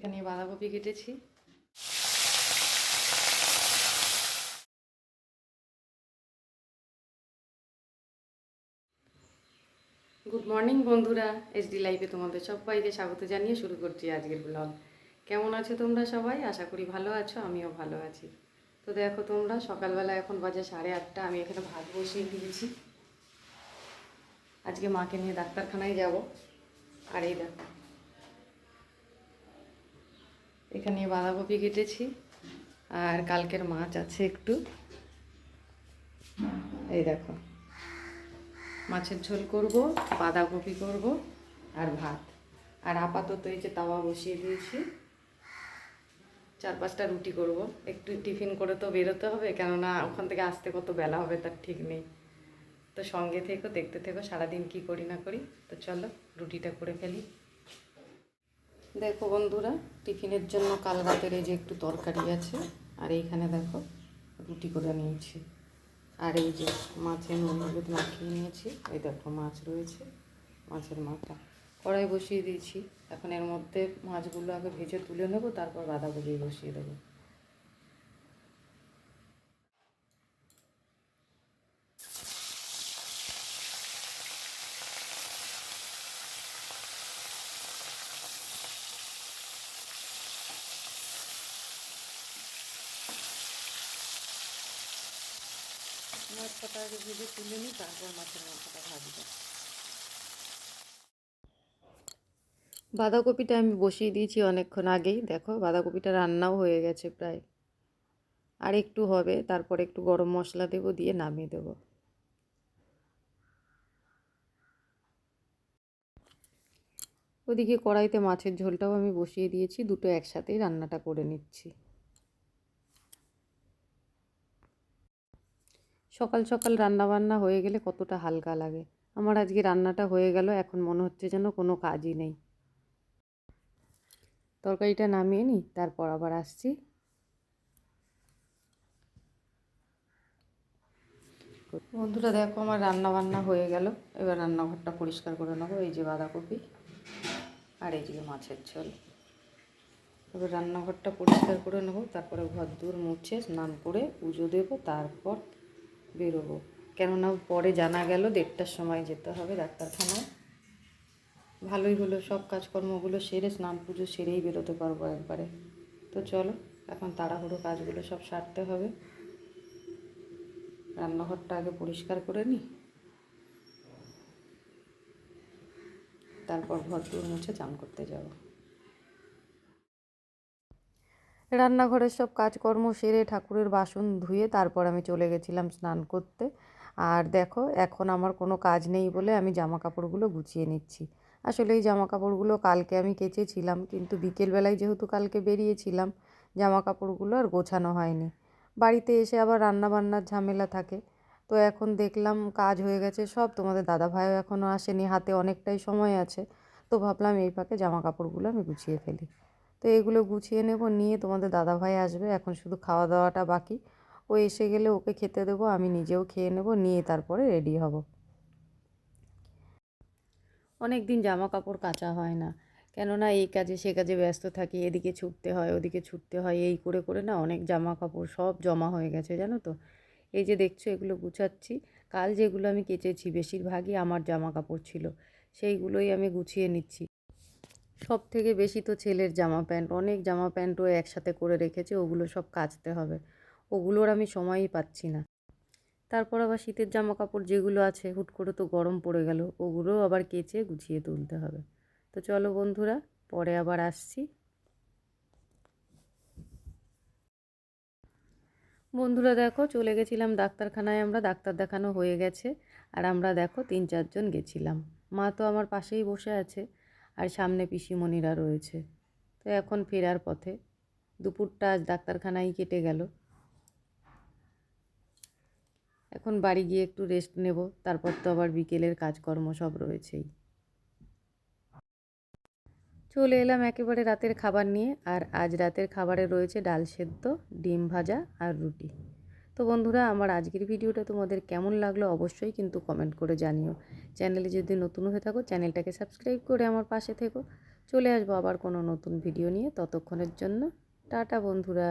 এখানে বাঁধাকপি কেটেছি। গুড মর্নিং বন্ধুরা এসডি লাইফে তোমাদের সবাইকে স্বাগত জানিয়ে শুরু করছি আজকের ব্লগ কেমন আছো তোমরা সবাই? আশা করি ভালো আছো, আমিও ভালো আছি। তো দেখো তোমরা, সকালবেলা এখন বাজে সাড়ে আটটা, আমি এখানে ভাত বসিয়ে দিয়েছি। আজকে মাকে নিয়ে ডাক্তারখানায় যাব। আর এই দেখো এখানে বাঁধাকপি কেটেছি। আর কালকের মাছ আছে একটু। এই দেখো। মাছের ঝোল করব, বাঁধাকপি করব, আর ভাত। আর আপাতত এই যে তাওয়া বসিয়ে দিয়েছি। চার পাঁচটা রুটি করব। একটু টিফিন করে তো বেরোতে হবে, কেননা ওখান থেকে আসতে কত বেলা হবে তার ঠিক নেই। তো সঙ্গে থেকো, দেখতে থেকো, সারাদিন কি করি না করি। তো চলো, রুটিটা করে ফেলি। দেখো বন্ধুরা, টিফিনের জন্য কাল রাতের এই যে একটু তরকারি আছে, আর এইখানে দেখো রুটি করে নিয়েছি। আর এই যে মাছের হলুদ মাখিয়ে নিয়েছি, এই দেখো মাছ রয়েছে, মাছের মাথা। কড়াই বসিয়ে দিয়েছি, এখন এর মধ্যে মাছগুলো আগে ভেজে তুলে নেব, তারপর বাঁধাকপি বসিয়ে দেবো। মাছ কটা ভেজে তুলে নিই, তারপর মাছের মাথাটা ভাজবো। বাঁধাকপিটা আমি বসিয়ে দিয়েছি অনেকক্ষণ আগেই, দেখো বাঁধাকপিটা রান্নাও হয়ে গেছে প্রায়। আর একটু হবে, তারপর একটু গরম মশলা দেবো, দিয়ে নামিয়ে দেবো। ওদিকে কড়াইতে মাছের ঝোলটাও আমি বসিয়ে দিয়েছি, দুটো একসাথেই রান্নাটা করে নিচ্ছি। সকাল সকাল রান্না বান্না হয়ে গেলে কতটা হালকা লাগে। আমার আজকে রান্নাটা হয়ে গেল, এখন মনে হচ্ছে যেন কোনো কাজই নেই। তরকারিটা নামিয়ে নিই, তারপর আবার আসছি। বন্ধুরা, দেখো আমার রান্না বান্না হয়ে গেল। এবার রান্নাঘরটা পরিষ্কার করে নেব, এই যে বাঁধাকপি আর এই যে মাছের ঝোল। এবার রান্নাঘরটা পরিষ্কার করে নেব, তারপরে ঘর দূর মুছে স্নান করে পুজো দেবো, তারপর বেরোবো। কেননা পরে জানা গেল দেড়টার সময় যেতে হবে ডাক্তারখানায়। ভালোই হলো, সব কাজকর্মগুলো সেরে, স্নান পুজো সেরেই বেরোতে পারব একবারে। তো চলো, এখন তাড়াহুড়ো কাজগুলো সব সারতে হবে। রান্নাঘরটা আগে পরিষ্কার করে নিই। তারপর ঘর মুছে চান করতে যাব। রান্নাঘরের সব কাজকর্ম সেরে ঠাকুরের বাসন ধুয়ে তারপর আমি চলে গেছিলাম স্নান করতে। আর দেখো, এখন আমার কোনো কাজ নেই বলে আমি জামা কাপড়গুলো গুছিয়ে নিচ্ছি। আসলে এই জামা কাপড়গুলো কালকে আমি কেচেছিলাম, কিন্তু বিকেলবেলায় যেহেতু কালকে বেরিয়েছিলাম জামা কাপড়গুলো আর গোছানো হয়নি। বাড়িতে এসে আবার রান্না বান্নার ঝামেলা থাকে। তো এখন দেখলাম কাজ হয়ে গেছে সব, তোমাদের দাদা ভাইও এখনও আসেনি, হাতে অনেকটাই সময় আছে। তো ভাবলাম এই পাকে জামা কাপড়গুলো আমি গুছিয়ে ফেলি। তো এগুলো গুছিয়ে নেব, নিয়ে তোমাদের দাদা ভাই আসবে, এখন শুধু খাওয়া দাওয়াটা বাকি। ও এসে গেলে ওকে খেতে দেবো, আমি নিজেও খেয়ে নেব, নিয়ে তারপরে রেডি হব। অনেক দিন জামা কাপড় কাচা হয় না, কেননা এই কাজে সে কাজে ব্যস্ত থাকি, এদিকে ছুটতে হয়, ওদিকে ছুটতে হয়, এই করে করে না অনেক জামা কাপড় সব জমা হয়ে গেছে, জানো তো? এই যে দেখছ, এগুলো গুছাচ্ছি। কাল যেগুলো আমি কেচেছি, বেশিরভাগই আমার জামা কাপড় ছিল, সেইগুলোই আমি গুছিয়ে নিচ্ছি। সব থেকে বেশি তো ছেলের জামা প্যান্ট। অনেক জামা প্যান্টও একসাথে করে রেখেছে, ওগুলো সব কাচতে হবে। ওগুলোর আমি সময়ই পাচ্ছি না। তারপর আবার শীতের জামা কাপড় যেগুলো আছে, হুট করে তো গরম পড়ে গেল, ওগুলোও আবার কেচে গুছিয়ে তুলতে হবে। তো চলো বন্ধুরা, পরে আবার আসছি। বন্ধুরা দেখো, চলে গেছিলাম ডাক্তারখানায় আমরা, ডাক্তার দেখানো হয়ে গেছে। আর আমরা দেখো তিন চারজন গেছিলাম। মা তো আমার পাশেই বসে আছে। আর সামনে পিসিমণিরা রয়েছে। তো এখন ফেরার পথে। দুপুরটা আজ ডাক্তারখানায় কেটে গেল। এখন বাড়ি গিয়ে একটু রেস্ট নেব, তারপর তো আবার বিকেলের কাজকর্ম সব রয়েছেই। চলে এলাম একেবারে রাতের খাবার নিয়ে, আর আজ রাতের খাবারে রয়েছে ডাল সেদ্ধ, ডিম ভাজা আর রুটি। তো বন্ধুরা, আমার আজকের ভিডিওটা তোমাদের কেমন লাগল অবশ্যই কিন্তু কমেন্ট করে জানিও। চ্যানেলে যদি নতুন হয়ে থাকো চ্যানেলটাকে সাবস্ক্রাইব করে আমার পাশে থেকো। চলে আসব আবার কোনো নতুন ভিডিও নিয়ে। ততক্ষণের জন্য টাটা বন্ধুরা।